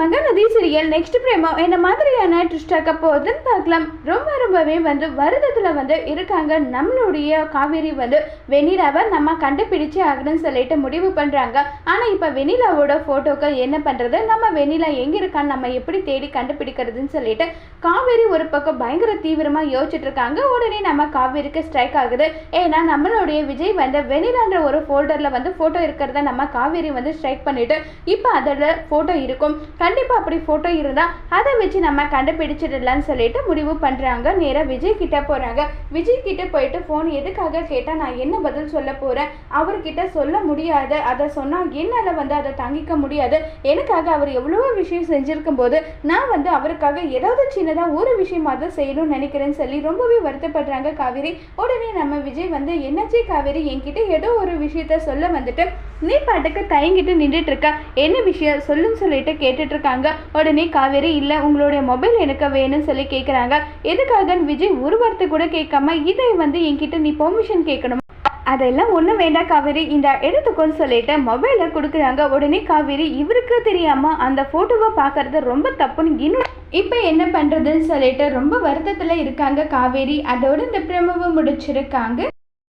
Mahanadi serial next பிரேமோ என்ன மாதிரியான ட்விஸ்டாக்க போகுதுன்னு பார்க்கலாம். ரொம்ப ரொம்பவே வந்து வருதத்தில் வந்து இருக்காங்க. நம்மளுடைய காவேரி வந்து வெண்ணிலாவை நம்ம கண்டுபிடிச்சு ஆகணும்னு சொல்லிட்டு முடிவு பண்ணுறாங்க ஆனால் இப்போ வெண்ணிலாவோட ஃபோட்டோக்கள் என்ன பண்ணுறது நம்ம வெண்ணிலா எங்கே இருக்கான்னு நம்ம எப்படி தேடி கண்டுபிடிக்கிறதுன்னு சொல்லிட்டு காவேரி ஒரு பக்கம் பயங்கர தீவிரமாக யோசிச்சுட்டு இருக்காங்க. உடனே நம்ம காவேரிக்கு ஸ்ட்ரைக் ஆகுது. ஏன்னா நம்மளுடைய விஜய் வந்து வெண்ணிலான்ற ஒரு ஃபோல்டரில் வந்து ஃபோட்டோ இருக்கிறத நம்ம காவேரி வந்து ஸ்ட்ரைக் பண்ணிவிட்டு இப்போ அதில் ஃபோட்டோ இருக்கும். கண்டிப்பாக அப்படி ஃபோட்டோ இருந்தால் அதை வச்சு நம்ம கண்டுபிடிச்சிடலாம்னு சொல்லிட்டு முடிவு பண்ணுறாங்க நேராக விஜய் கிட்ட போகிறாங்க விஜய் கிட்ட போயிட்டு ஃபோன் எதுக்காக கேட்டால் நான் என்ன பதில் சொல்ல போகிறேன் அவர்கிட்ட சொல்ல முடியாது. அதை சொன்னால் என்னால் வந்து அதை தங்கிக்க முடியாது. எனக்காக அவர் எவ்வளவோ விஷயம் செஞ்சுருக்கும் போது நான் வந்து அவருக்காக ஏதாவது சின்னதாக ஒரு விஷயமாவது செய்யணும்னு நினைக்கிறேன்னு சொல்லி ரொம்பவே வருத்தப்படுறாங்க காவேரி. உடனே நம்ம விஜய் வந்து என்னாச்சு காவேரி? என்கிட்ட ஏதோ ஒரு விஷயத்த சொல்ல வந்துட்டு நீ பாட்டுக்கு தயங்கிட்டு நின்றுட்டு இருக்க. என்ன விஷயம்? சொல்லுன்னு சொல்லிட்டு கேட்டுட்டு இருக்காங்க உடனே காவேரி இல்லை உங்களுடைய மொபைல் எனக்கு வேணும்னு சொல்லி கேட்குறாங்க எதுக்காக விஜய் ஒரு வார்த்தை கூட கேட்காம இதை வந்து என்கிட்ட நீ பெர்மிஷன் கேட்கணும். அதெல்லாம் ஒன்றும் வேண்டாம் காவேரி. இந்த எடுத்துக்கோன்னு சொல்லிட்டு மொபைலை கொடுக்குறாங்க. உடனே காவேரி இவருக்கு தெரியாம அந்த ஃபோட்டோவை பார்க்கறது ரொம்ப தப்புன்னு இன்னும் இப்போ என்ன பண்ணுறதுன்னு சொல்லிட்டு ரொம்ப வருத்தத்தில் இருக்காங்க காவேரி. அதோட இந்த பிரமவை முடிச்சிருக்காங்க.